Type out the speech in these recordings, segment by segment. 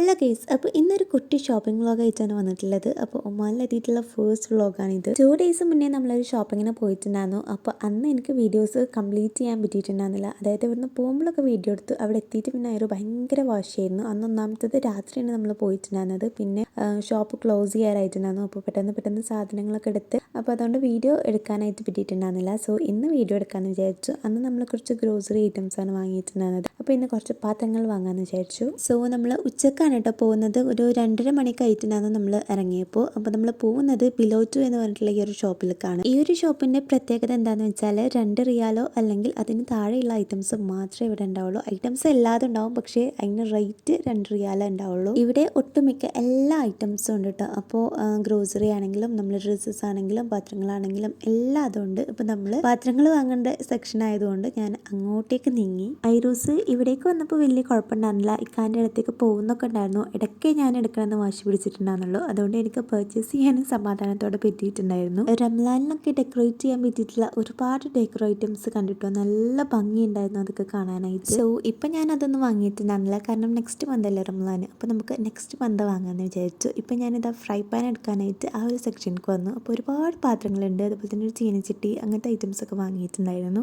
Hello guys അപ്പോൾ ഇന്നൊരു കുട്ടി ഷോപ്പിംഗ് വ്ളോഗ് ആയിട്ടാണ് വന്നിട്ടുള്ളത്. അപ്പോൾ ഒമാനിലെത്തിയിട്ടുള്ള ഫസ്റ്റ് വ്ളോഗാണിത് ടു ഡേയ്സ് മുന്നേ നമ്മളൊരു ഷോപ്പിങ്ങിന് പോയിട്ടുണ്ടായിരുന്നു. അപ്പോൾ അന്ന് എനിക്ക് വീഡിയോസ് കംപ്ലീറ്റ് ചെയ്യാൻ പറ്റിയിട്ടുണ്ടായിരുന്നില്ല. അതായത് ഇവിടുന്ന് പോകുമ്പോഴൊക്കെ വീഡിയോ എടുത്തു അവിടെ എത്തിയിട്ട് പിന്നെ ഒരു ഭയങ്കര വാശിയായിരുന്നു. അന്ന് ഒന്നാമത്തത് രാത്രിയാണ് നമ്മൾ പോയിട്ടുണ്ടായിരുന്നത്. പിന്നെ ഷോപ്പ് ക്ലോസ് ചെയ്യാറായിട്ടുണ്ടായിരുന്നു. അപ്പോൾ പെട്ടെന്ന് പെട്ടെന്ന് സാധനങ്ങളൊക്കെ എടുത്ത് അപ്പോൾ അതുകൊണ്ട് വീഡിയോ എടുക്കാനായിട്ട് പറ്റിയിട്ടുണ്ടായിരുന്നില്ല. സോ ഇന്ന് വീഡിയോ എടുക്കാമെന്ന് വിചാരിച്ചു. അന്ന് നമ്മൾ കുറച്ച് ഗ്രോസറി ഐറ്റംസ് ആണ് വാങ്ങിയിട്ടുണ്ടായിരുന്നത്. അപ്പോൾ ഇന്ന് കുറച്ച് പാത്രങ്ങൾ വാങ്ങാമെന്ന് വിചാരിച്ചു. സോ നമ്മൾ ഉച്ചക്കാണ് കേട്ടോ പോകുന്നത്. ഒരു രണ്ടര മണിക്ക് ആയിട്ടാണ് നമ്മൾ ഇറങ്ങിയപ്പോൾ അപ്പോൾ നമ്മൾ പോകുന്നത് ബിലോ ടു എന്ന് പറഞ്ഞിട്ടുള്ള ഈ ഒരു ഷോപ്പിലേക്കാണ്. ഈ ഒരു ഷോപ്പിന്റെ പ്രത്യേകത എന്താണെന്ന് വെച്ചാൽ രണ്ട് റിയാലോ അല്ലെങ്കിൽ അതിന് താഴെയുള്ള ഐറ്റംസ് മാത്രമേ ഇവിടെ ഉണ്ടാവുള്ളൂ. ഐറ്റംസ് എല്ലാതും ഉണ്ടാവും. പക്ഷേ അതിന് റേറ്റ് രണ്ട് റിയാലോ ഉണ്ടാവുള്ളൂ. ഇവിടെ ഒട്ടുമിക്ക എല്ലാ ഐറ്റംസും ഉണ്ട് കേട്ടോ അപ്പോൾ ഗ്രോസറി ആണെങ്കിലും നമ്മൾ ഡ്രസ്സസ് ആണെങ്കിലും പാത്രങ്ങളാണെങ്കിലും എല്ലാം അതുണ്ട് ഇപ്പോൾ നമ്മൾ പാത്രങ്ങൾ വാങ്ങേണ്ട സെക്ഷൻ ആയതുകൊണ്ട് ഞാൻ അങ്ങോട്ടേക്ക് നീങ്ങി. ഐറൂസ് ഇവിടേക്ക് വന്നപ്പോൾ വലിയ കുഴപ്പമുണ്ടായിരുന്നില്ല. ഇക്കാന്റെ അടുത്തേക്ക് പോകുന്നൊക്കെ ഉണ്ടായിരുന്നു. ഇടയ്ക്ക് ഞാൻ എടുക്കണമെന്ന് വാശി പിടിച്ചിട്ടുണ്ടായിരുന്നുള്ളൂ. അതുകൊണ്ട് എനിക്ക് പർച്ചേസ് ചെയ്യാനും സമാധാനത്തോടെ പറ്റിയിട്ടുണ്ടായിരുന്നു. റംലാലിനൊക്കെ ഡെക്കറേറ്റ് ചെയ്യാൻ പറ്റിയിട്ടുള്ള ഒരുപാട് ഡെക്കറോ ഐറ്റംസ് കണ്ടിട്ടോ? നല്ല ഭംഗിയുണ്ടായിരുന്നു അതൊക്കെ കാണാനായിട്ട്. സോ ഇപ്പം ഞാൻ അതൊന്നും വാങ്ങിയിട്ടുണ്ടായിരുന്നില്ല കാരണം നെക്സ്റ്റ് മന്ത് അല്ലേ റംലാൻ അപ്പോൾ നമുക്ക് നെക്സ്റ്റ് മന്ത് വാങ്ങാമെന്ന് വിചാരിച്ചു. ഇപ്പം ഞാനിതാ ഫ്രൈ പാൻ എടുക്കാനായിട്ട് ആ ഒരു സെക്ഷനിലേക്ക് വന്നു. അപ്പോൾ ഒരുപാട് പാത്രങ്ങളുണ്ട്. അതുപോലെ തന്നെ ഒരു ചീനച്ചട്ടി അങ്ങനത്തെ ഐറ്റംസ് ഒക്കെ വാങ്ങിയിട്ടുണ്ടായിരുന്നു.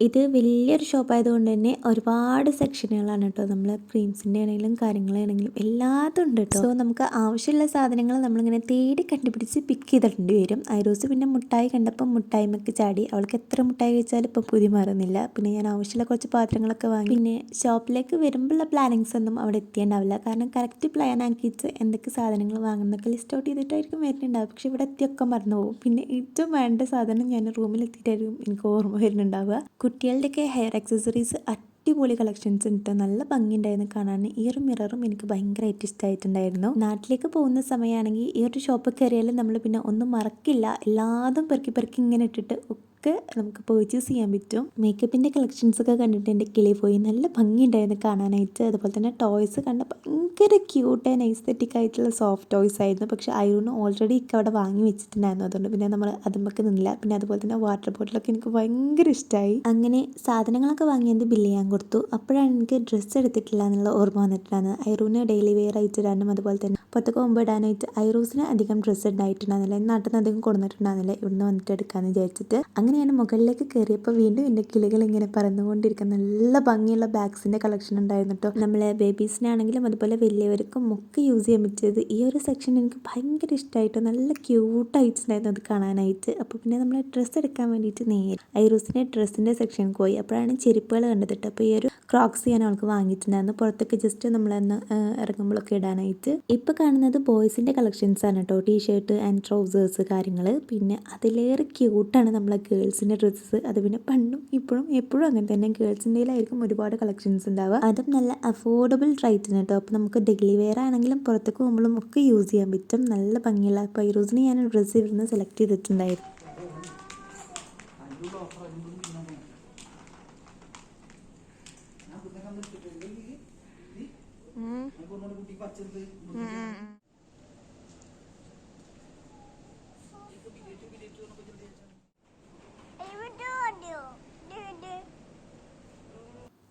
ഇത് വലിയൊരു ഷോപ്പ് ആയതുകൊണ്ട് തന്നെ ഒരുപാട് സെക്ഷനുകളാണ് കേട്ടോ. നമ്മൾ ക്രീംസിന്റെ ആണെങ്കിലും കാര്യങ്ങളാണെങ്കിലും എല്ലാതും ഉണ്ട് കേട്ടോ. സോ നമുക്ക് ആവശ്യമുള്ള സാധനങ്ങൾ നമ്മളിങ്ങനെ തേടി കണ്ടുപിടിച്ച് പിക്ക് ചെയ്തിട്ടുണ്ട് വരും. ഐറോസ് പിന്നെ മുട്ടായി കണ്ടപ്പോൾ മുട്ടായ്മക്ക് ചാടി. അവൾക്ക് എത്ര മുട്ടായി കഴിച്ചാലും ഇപ്പോൾ പുതി മാറുന്നില്ല. പിന്നെ ഞാൻ ആവശ്യമുള്ള കുറച്ച് പാത്രങ്ങളൊക്കെ വാങ്ങി. പിന്നെ ഷോപ്പിലേക്ക് വരുമ്പോഴുള്ള പ്ലാനിങ്സ് ഒന്നും അവിടെ എത്തിയിട്ടുണ്ടാവില്ല കാരണം കറക്റ്റ് പ്ലാൻ ആക്കിയിട്ട് എന്തൊക്കെ സാധനങ്ങൾ വാങ്ങുന്നൊക്കെ ലിസ്റ്റ് ഔട്ട് ചെയ്തിട്ടായിരിക്കും വരുന്നുണ്ടാവുക. പക്ഷെ ഇവിടെ എത്തിയൊക്കെ മറന്നു പോകും പിന്നെ ഏറ്റവും വേണ്ട സാധനം ഞാൻ റൂമിൽ എത്തിയിട്ടായിരിക്കും എനിക്ക് ഓർമ്മ വരുന്നുണ്ടാവുക. കുട്ടികളുടെയൊക്കെ ഹെയർ ആക്സസറീസ് അടിപൊളി കളക്ഷൻസ് ഉണ്ട്. നല്ല ഭംഗിയുണ്ടായിരുന്നു കാണാൻ. ഈ ഒരു മിററും എനിക്ക് ഭയങ്കരമായിട്ട് ഇഷ്ടമായിട്ടുണ്ടായിരുന്നു. നാട്ടിലേക്ക് പോകുന്ന സമയമാണെങ്കിൽ ഈ ഒരു ഷോപ്പ് കയറിയാലും നമ്മൾ പിന്നെ ഒന്നും മറക്കില്ല. എല്ലാതും പെറുക്കി പെറുക്കി ഇങ്ങനെ ഇട്ടിട്ട് ഒക്കെ നമുക്ക് പേർച്ചേസ് ചെയ്യാൻ പറ്റും. മേക്കപ്പിന്റെ കളക്ഷൻസ് ഒക്കെ കണ്ടിട്ട് എന്റെ കിളി പോയി. നല്ല ഭംഗിയുണ്ടായിരുന്നു കാണാനായിട്ട്. അതുപോലെ തന്നെ ടോയ്സ് കണ്ട ഭയങ്കര ക്യൂട്ട് ആൻഡ് ഐസ്തെറ്റിക് ആയിട്ടുള്ള സോഫ്റ്റ് ടോയ്സ് ആയിരുന്നു. പക്ഷേ അയൂണ് ഓൾറെഡി ഒക്കെ അവിടെ വാങ്ങി വെച്ചിട്ടുണ്ടായിരുന്നു. അതുകൊണ്ട് പിന്നെ നമ്മൾ അതുമ്മക്ക് നിന്നില്ല. പിന്നെ അതുപോലെ തന്നെ വാട്ടർ ബോട്ടിലൊക്കെ എനിക്ക് ഭയങ്കര ഇഷ്ടമായി അങ്ങനെ സാധനങ്ങളൊക്കെ വാങ്ങിയത് ബില്ല് ചെയ്യാൻ കൊടുത്തു. അപ്പോഴാണ് എനിക്ക് ഡ്രസ്സ് എടുത്തിട്ടില്ല എന്നുള്ള ഓർമ്മ വന്നിട്ടാണ് ഐറൂന് ഡെയിലി വെയർ ആയിട്ട് ഇടാനും അതുപോലെ തന്നെ പുറത്തൊക്കെ പോകുമ്പോൾ ഇടാനായിട്ട് ഐറൂസിന് അധികം ഡ്രസ്സ് ഉണ്ടായിട്ടുണ്ടായിരുന്നില്ല നാട്ടിൽ നിന്ന് അധികം കൊടുത്തിട്ടുണ്ടായിരുന്നില്ല ഇവിടുന്ന് വന്നിട്ട് എടുക്കാമെന്ന് വിചാരിച്ചിട്ട്. അങ്ങനെ ഞാൻ മുകളിലേക്ക് കയറിയപ്പോൾ വീണ്ടും എന്റെ കിളികൾ ഇങ്ങനെ പറന്നുകൊണ്ടിരിക്കുന്ന നല്ല ഭംഗിയുള്ള ബാഗ്സിന്റെ കളക്ഷൻ ഉണ്ടായിരുന്നു കേട്ടോ നമ്മളെ ബേബീസിനാണെങ്കിലും അതുപോലെ വലിയവർക്കും ഒക്കെ യൂസ് ചെയ്യാൻ പറ്റിയത് ഈ ഒരു സെക്ഷൻ എനിക്ക് ഭയങ്കര ഇഷ്ടമായിട്ട് നല്ല ക്യൂട്ടായിട്ടുണ്ടായിരുന്നു അത് കാണാനായിട്ട്. അപ്പോൾ പിന്നെ നമ്മൾ ഡ്രസ്സ് എടുക്കാൻ വേണ്ടിയിട്ട് നേരെ ഐറൂസിന്റെ ഡ്രസ്സിന്റെ സെക്ഷൻ പോയി. അപ്പോഴാണ് ചെരുപ്പുകൾ കണ്ടത് കേട്ടോ അപ്പോൾ ഈ ഒരു ക്രോക്സ് ഞാൻ അവൾക്ക് വാങ്ങിയിട്ടുണ്ടായിരുന്നു. പുറത്തൊക്കെ ജസ്റ്റ് നമ്മളന്ന് ഇറങ്ങുമ്പോഴൊക്കെ ഇടാനായിട്ട്. ഇപ്പോൾ കാണുന്നത് ബോയ്സിന്റെ കളക്ഷൻസ് ആണ് കേട്ടോ ടീ ഷർട്ട് ആൻഡ് ട്രൗസേഴ്സ് കാര്യങ്ങൾ പിന്നെ അതിലേറെ ക്യൂട്ടാണ് നമ്മളെ ഗേൾസിന്റെ ഡ്രസ്സസ് അത് പിന്നെ പണ്ടും ഇപ്പോഴും എപ്പോഴും അങ്ങനെ തന്നെ. ഗേൾസിന്റെയിലായിരിക്കും ഒരുപാട് കളക്ഷൻസ് ഉണ്ടാവുക. അതും നല്ല അഫോർഡബിൾ റേറ്റിന് കേട്ടോ. അപ്പോൾ നമുക്ക് ഡെയിലി വെയർ ആണെങ്കിലും പുറത്തേക്ക് പോകുമ്പോഴും ഒക്കെ യൂസ് ചെയ്യാൻ പറ്റും. നല്ല ഭംഗിയുള്ള പൈറൂസിന് ഞാൻ ഡ്രസ്സ് ഇവിടുന്ന് സെലക്ട് ചെയ്തിട്ടുണ്ടായിരുന്നു.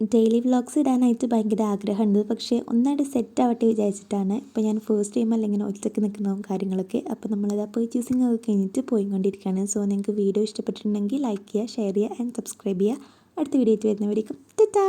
ഡെയിലി വ്ളോഗ്സ് ഇടാനായിട്ട് ഭയങ്കര ആഗ്രഹമുണ്ട്. പക്ഷേ ഒന്നായിട്ട് സെറ്റ് ആവട്ടെ വിചാരിച്ചിട്ടാണ്. ഇപ്പോൾ ഞാൻ ഫസ്റ്റ് ടൈം അല്ലെങ്കിൽ ഒറ്റയ്ക്ക് നിൽക്കുന്ന കാര്യങ്ങളൊക്കെ. അപ്പോൾ നമ്മളത് പർച്ചേസിങ് ഒക്കെ കഴിഞ്ഞിട്ട് പോയിക്കൊണ്ടിരിക്കുകയാണ്. സോ നിങ്ങൾക്ക് വീഡിയോ ഇഷ്ടപ്പെട്ടിട്ടുണ്ടെങ്കിൽ ലൈക്ക് ചെയ്യുക ഷെയർ ചെയ്യുക ആൻഡ് സബ്സ്ക്രൈബ് ചെയ്യുക. അടുത്ത വീഡിയോ ആയിട്ട് വരുന്നവരേക്കും ടാറ്റാ